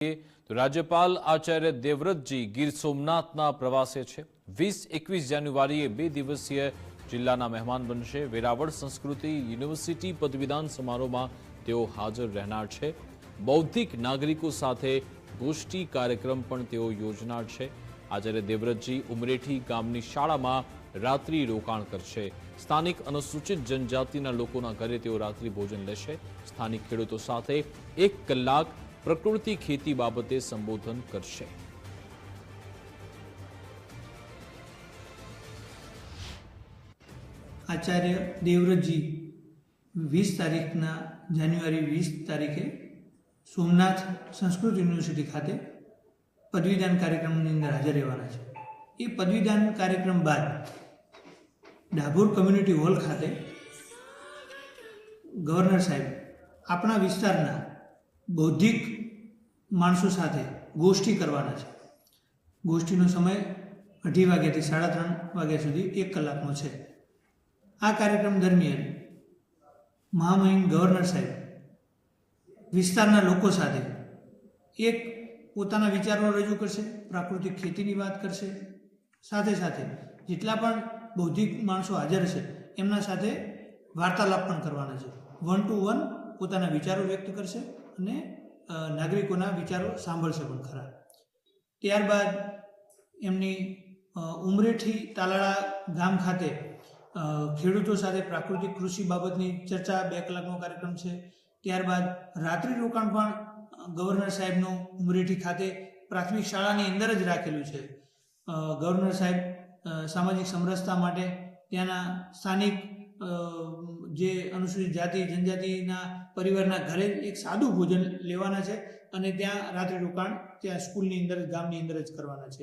રાજ્યપાલ આચાર્ય દેવવ્રતજી ગીર સોમનાથના પ્રવાસે છે. વીસ એકવીસ જાન્યુઆરીએ બે દિવસીય જિલ્લાના મહેમાન બનશે. વેરાવળ સંસ્કૃતિ યુનિવર્સિટી પદવીદાન સમારોહમાં તેઓ હાજર રહેનાર છે. બૌદ્ધિક નાગરિકો સાથે ગોષ્ઠી કાર્યક્રમ પણ તેઓ યોજનાર છે. આચાર્ય દેવવ્રતજી ઉમરેઠી ગામની શાળામાં રાત્રિ રોકાણ કરશે. સ્થાનિક અનુસૂચિત જનજાતિના લોકોના ઘરે તેઓ રાત્રિ ભોજન લેશે. સ્થાનિક ખેડૂતો સાથે એક કલાક પ્રકૃતિ ખેતી બાબતે સંબોધન કરશે. આચાર્ય દેવવ્રતજી, વીસ તારીખના જાન્યુઆરી વીસ તારીખે સોમનાથ સંસ્કૃત યુનિવર્સિટી ખાતે પદવીદાન કાર્યક્રમની અંદર હાજર રહેવાના છે. એ પદવીદાન કાર્યક્રમ બાદ ડાભોર કમ્યુનિટી હોલ ખાતે ગવર્નર સાહેબ આપણા વિસ્તારના બૌદ્ધિક માણસો સાથે ગોષ્ઠી કરવાના છે. ગોષ્ઠીનો સમય અઢી વાગ્યાથી સાડા ત્રણ વાગ્યા સુધી એક કલાકનો છે. આ કાર્યક્રમ દરમિયાન મહામહિમ ગવર્નર સાહેબ વિસ્તારના લોકો સાથે એક પોતાના વિચારો રજૂ કરશે, પ્રાકૃતિક ખેતીની વાત કરશે. સાથે સાથે જેટલા પણ બૌદ્ધિક માણસો હાજર છે એમના સાથે વાર્તાલાપ પણ કરવાના છે. વન ટુ વન પોતાના વિચારો વ્યક્ત કરશે અને નાગરિકોના વિચારો સાંભળશે પણ ખરા. ત્યારબાદ એમની ઉમરેઠી તાલાળા ગામ ખાતે ખેડૂતો સાથે પ્રાકૃતિક કૃષિ બાબતની ચર્ચા બે કલાકનો કાર્યક્રમ છે. ત્યારબાદ રાત્રિ રોકાણ પણ ગવર્નર સાહેબનું ઉમરેઠી ખાતે પ્રાથમિક શાળાની અંદર જ રાખેલું છે. ગવર્નર સાહેબ સામાજિક સમરસતા માટે ત્યાંના સ્થાનિક જે અનુસૂચિત જાતિ, જનજાતિના પરિવારના ઘરે એક સાદું ભોજન લેવાના છે અને ત્યાં રાત્રિ રોકાણ ત્યાં સ્કૂલની અંદર, ગામની અંદર જ કરવાના છે.